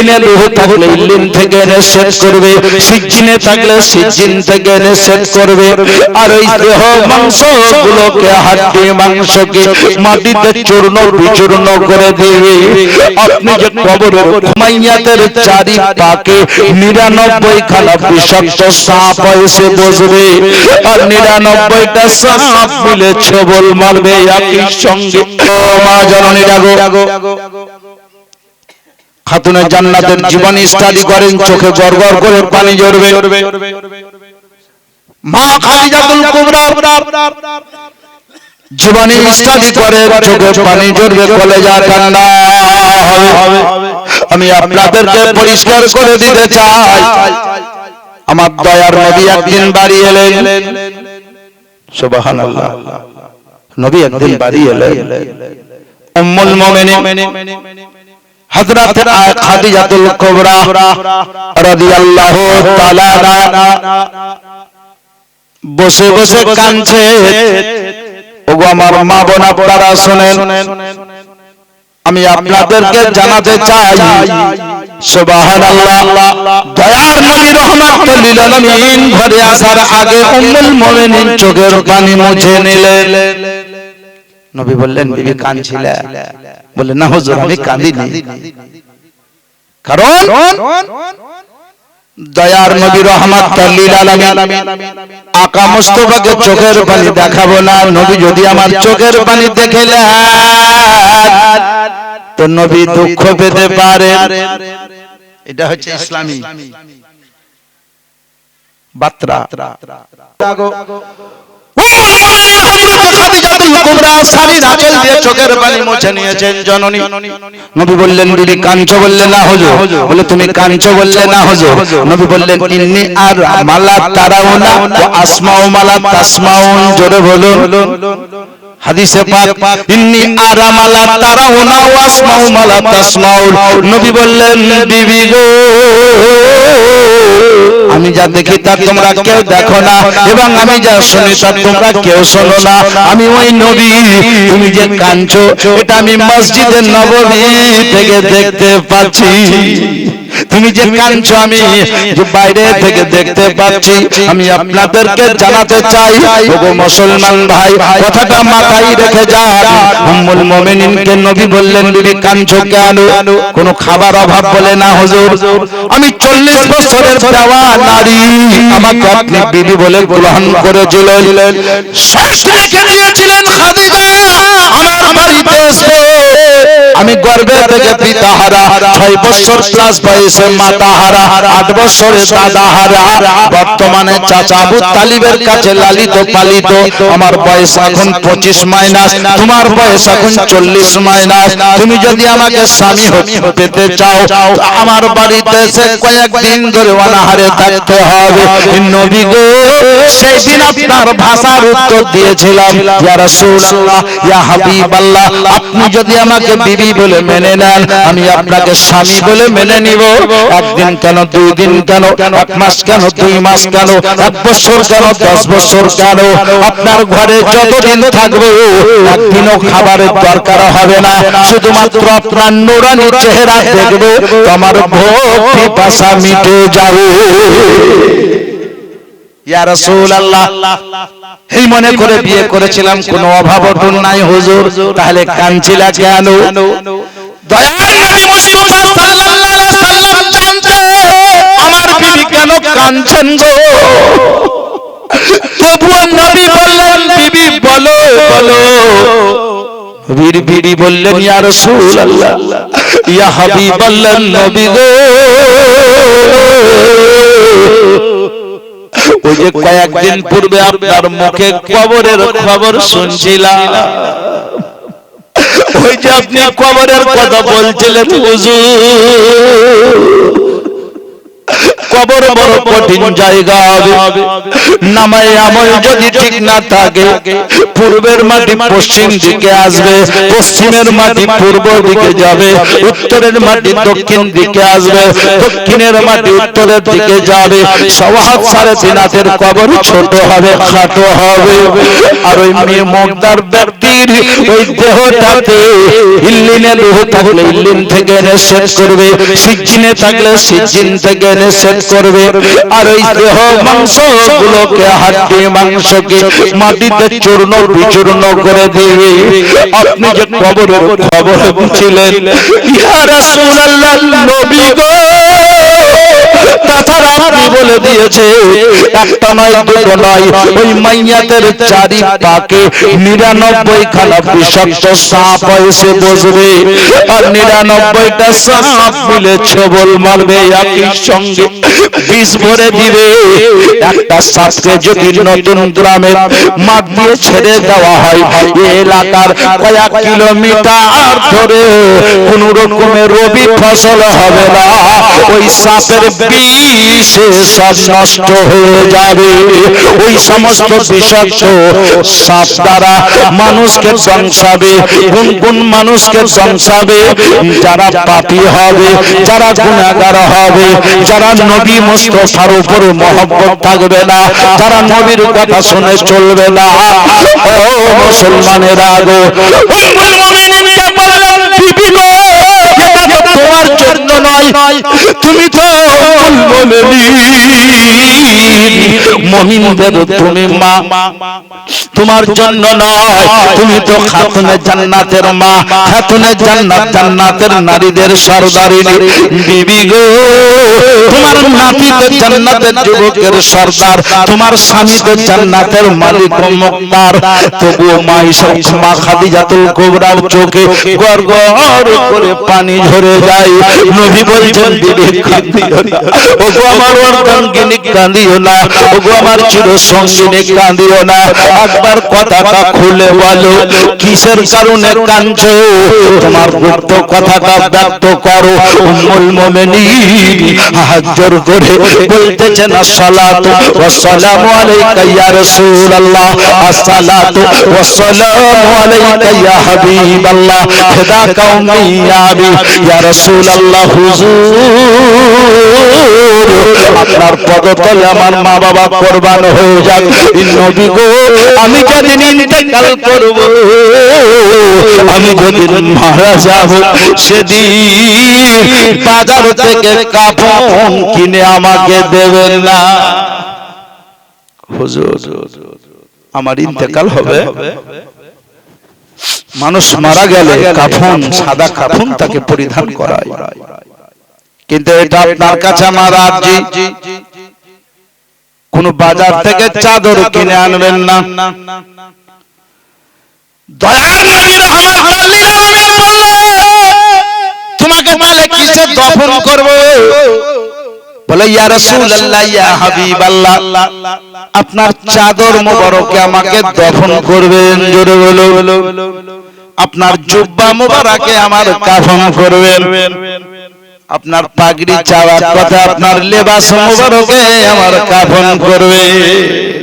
ইল্লিনে রুহ থাকলে ইল্লিন থেকে নিষেধ করবে, সিজ্জিনে থাকলে সিজ্জিন থেকে নিষেধ করবে। আর ওই দেহ মাংস গুলোকে হাড্ডি মাংসকে মাটিতে চূর্ণ বিচূর্ণ করে দেবে। আপনি যে কবরের ঘুমাইয়াতের চারি পাকে নিরানব্বই খানা বিষাক্ত সাপ এসে বসবে, আর নিরানব্বইটা সাপ মিলে ছবল মারবে। একই সঙ্গে মা জননী ডাগো খাতুনের জান্নাতের জীবনী স্টাডি করেন চোখে গড়গড় করে পানি ঝরবে। মা খাদিজাতুল কুবরা জীবনী স্টাডি করে চোখে পানি ঝরবে কলেজা ঠান্ডা হবে। আমি আপনাদেরকে পরিষ্কার করে দিতে চাই। আমার দয়ার নবী একদিন বাড়ি এলেন। সুবহানাল্লাহ। নবী একদিন বাড়ি এলেন। উম্মুল মুমিনিন। হযরত খাদিজাতুল কুবরা রাদিয়াল্লাহু তাআলা বসে বসে কাঁদছে। ওগো আমার মা বোন আপনারা শুনেন। আমি আপনাদেরকে জানাতে চাই। সুবহানাল্লাহ। দয়ার নবী রহমাতুল লিল আলামিন ঘরে আসার আগে উম্মুল মুমিনিন চোখের পানি মুছে নিলেন। নবী বললেন বিবি কাঁদছিলে। বললেন না হুজুর আমি কাঁদিনি। কারণ দয়ার নবী আলামিন আকা মুস্তফাকে চোখের পানি দেখাবো না। নবী যদি আমার চোখের পানি দেখেলেন। তো নবী দুঃখ পেতে পারে এটা হচ্ছে ইসলামী। বাত্রা। চোখের পানি মুছে নিয়েছেন বললে না হজো। বলে, তুমি কাঞ্চ বললে না হজো। নবী বললেন, ইন্নি আর মালা তারাও না আসমাও মালা তাসমাউন জোরে বলুন। হাদিসে পাক ইন্নি আরামালা তারাউনা ওয়াসমাউ মালা তাসমাউন। নবী বললেন বিবি গো আমি যা দেখি তা তোমরা কেউ দেখো না এবং আমি যা শুনি তা তোমরা কেউ শোনো না। আমি ওই নবী তুমি যে কাঁদছো এটা আমি মসজিদের নববী থেকে দেখতে পাচ্ছি। তুমি যে কাঁদছো আমি বাইরে থেকে দেখতে পাচ্ছি আমি আপনাদেরকে জানাতে চাই। ওগো মুসলমান ভাই কথাটা মাথায় রেখে যান। উম্মুল মুমিনিনকে নবী বললেন বিবি কাঁদছো কেন? কোনো? খাবার অভাব বলে না হুজুর। আমি 40 বছরের দেওয়া নারী। আমাকে আপনি বিবি বলে গ্রহণ করেছিলেন। শেষ রেখে দিয়েছিলেন খাদিজা আমার বাড়িতে এসে। আমি গর্বে থেকে পিতা হারা ছয় বছর প্লাস বয়সে মাতা হারা আট বছরে দাদা হারা বর্তমানে চাচা আবু তালিবের কাছে লালিত পালিত আমার বয়স এখন পঁচিশ মাইনাস তোমার বয়স এখন চল্লিশ মাইনাস তুমি যদি আমাকে স্বামী হতে- পেতে চাও আমার বাড়িতে এসে কয়েকদিন ধরে অনাহারে থাকতে হবে। নবী গো সেই দিন আপনার ভাষার উত্তর দিয়েছিলাম। ইয়া রাসূলুল্লাহ ইয়া হাবিবাল্লাহ আপনি যদি আমাকে বিবি বলে মেনে নেন আমি আপনাকে স্বামী বলে মেনে নিব। একদিন কেন দুই দিন কেন এক মাস কেন দুই মাস কেন এক বছর কেন দশ বছর কেন আপনার ঘরে যতদিন থাকব? একদিনও খাবারের দরকার হবে না। শুধুমাত্র আপনার নুরানি চেহারা দেখব আমার ভক্তি পাশা মিটে যাবে। ইয়া রাসূলুল্লাহ। এই মনে করে বিয়ে করেছিলাম কোনো অভাব অটুন নাই হুজুর। তাহলে কাঁদছিলা কেন? দয়ার নবী মুস্তাফা সাল্লাল্লাহু আলাইহি সাল্লাম জানতে আমার বিবি কেন কাঁদছেন গো? তবুও নবী বললেন বিবি বলো বলো। বীর বিড়ি বললেন ইয়া রাসূলুল্লাহ ইয়া হাবিবাল্লাহ নবী গো। ওই যে কয়েকদিন পূর্বে আপনার মুখে কবরের খবর শুনছিলাম। ওই যে আপনি কবরের কথা বলছিলেন হুজুর। কবর বড় কঠিন জায়গা হবে। নামায় আমল যদি ঠিক না থাকে, পূর্বের মাটি পশ্চিম দিকে আসবে, পশ্চিমের মাটি পূর্ব দিকে যাবে, উত্তরের মাটি দক্ষিণ দিকে আসবে, দক্ষিণের মাটি উত্তরের দিকে যাবে। সবাহাত সাড়ে তিন হাতের কবর ছোট হবে, খাটো হবে। আর ওই মেয়ে মগদার ব্যক্তির ওই দেহটাতে ইল্লিনে দেহ থাকলে ইল্লিন থেকে এনে সেট করবে, সিজ্জিনে থাকলে সিজ্জিন থেকে এনে সেট করবে। আর এই দেহ মাংস গুলোকে হাড্ডি মাংসকে মাটিতে চূর্ণ বিচূর্ণ করে দিবে। আপনি যে কবরের খবর ছিলেন ইয়া রাসূলুল্লাহ নবী গো। তাছাড়া আপনি বলে দিয়েছে একটা নয় দুটো নয় ওই মাইয়াতের চারি পাকে নিরানব্বই খানা বিষাক্ত সাপ এসে বসবে আর নিরানব্বইটা সাপ মিলে ছবল মারবে একই সঙ্গে বিষ ভরে দিবে। একটা সাপকে যদি নতুন গ্রামের মাঠ দিয়ে ছেড়ে দেওয়া হয় এলাকার কয়েক কিলোমিটার ধরে কোন রকমের রবি ফসল হবে না ওই সাপের বিষে মানুষকে কোন কোন মানুষকে যারা পাপী হবে, যারা গুণাগার হবে, যারা নবী মুস্তফার উপর মহব্বত থাকবে না, যারা নবীর কথা শুনে চলবে না। ও মুসলমানের গো তোমার জন্য নয়। তুমি তো তুমি মা। তোমার জন্য নয়। তুমি তো খাতুনে জান্নাতের মা। খাতুনে জান্নাত জান্নাতের নারীদের সর্দারিনী। বিবি গো। তোমার নাতি তো জান্নাতের যুবকের সর্দার। তোমার স্বামী তো জান্নাতের মালিক ও মুক্তার। তবুও মা এসব মা খাদিজাতুল কুবরার চোখে গড় গড় করে পানি ঝরে যায়। নবী বলছেন বিবি কাঁদিও না। ও গো আমার অর্ধাঙ্গিনী কাঁদিও না। ও গো আমার চির সঙ্গিনী কাঁদিও না। একবার কথাটা খুলে বলো, কিসের কারণে কাঁদছো? তোমার গুপ্ত কথাটা ব্যক্ত করো, উম্মুল মুমিনিন। হাত জোর করে বলতেছেন আসসালাতু ওয়াসসালামু আলাইকা ইয়া রাসূলুল্লাহ। আসসালাতু ওয়াসসালামু আলাইকা ইয়া হাবিবাল্লাহ। হেদা কওমি আবি, ইয়া রাসূলুল্লাহ, হুজুর। আপনার পদতলে আমার মা বাবা কোরবান হয়ে যাক। নবী গো, আমি যেদিন ইন্তেকাল করব। আমি যেদিন মারা যাব, সেদিন বাজার থেকে কাপড় কিনে আমাকে দেবেন না। হুজুর আমার ইন্তেকাল হবে। মানুষ মারা গেলে কাফন সাদা কাফন তাকে পরিধান করায়। কিন্তু এটা আপনার কাছে আমার আর্জি কোন বাজার থেকে চাদর কিনে আনবেন না। তোমাকে তাহলে কিসে দফন করব? বলে ইয়া রাসূলুল্লাহ ইয়া হাবিবাল্লাহ আপনার চাদর মোবারকে আমাকে দফন করবেন জোরে বলো। আপনার জুব্বা মোবারকে আমার কাফন করবেন। আপনার পাগড়ি চাওয়ার কথা আপনার লেবাস মোবারকে আমার কাফন করবে।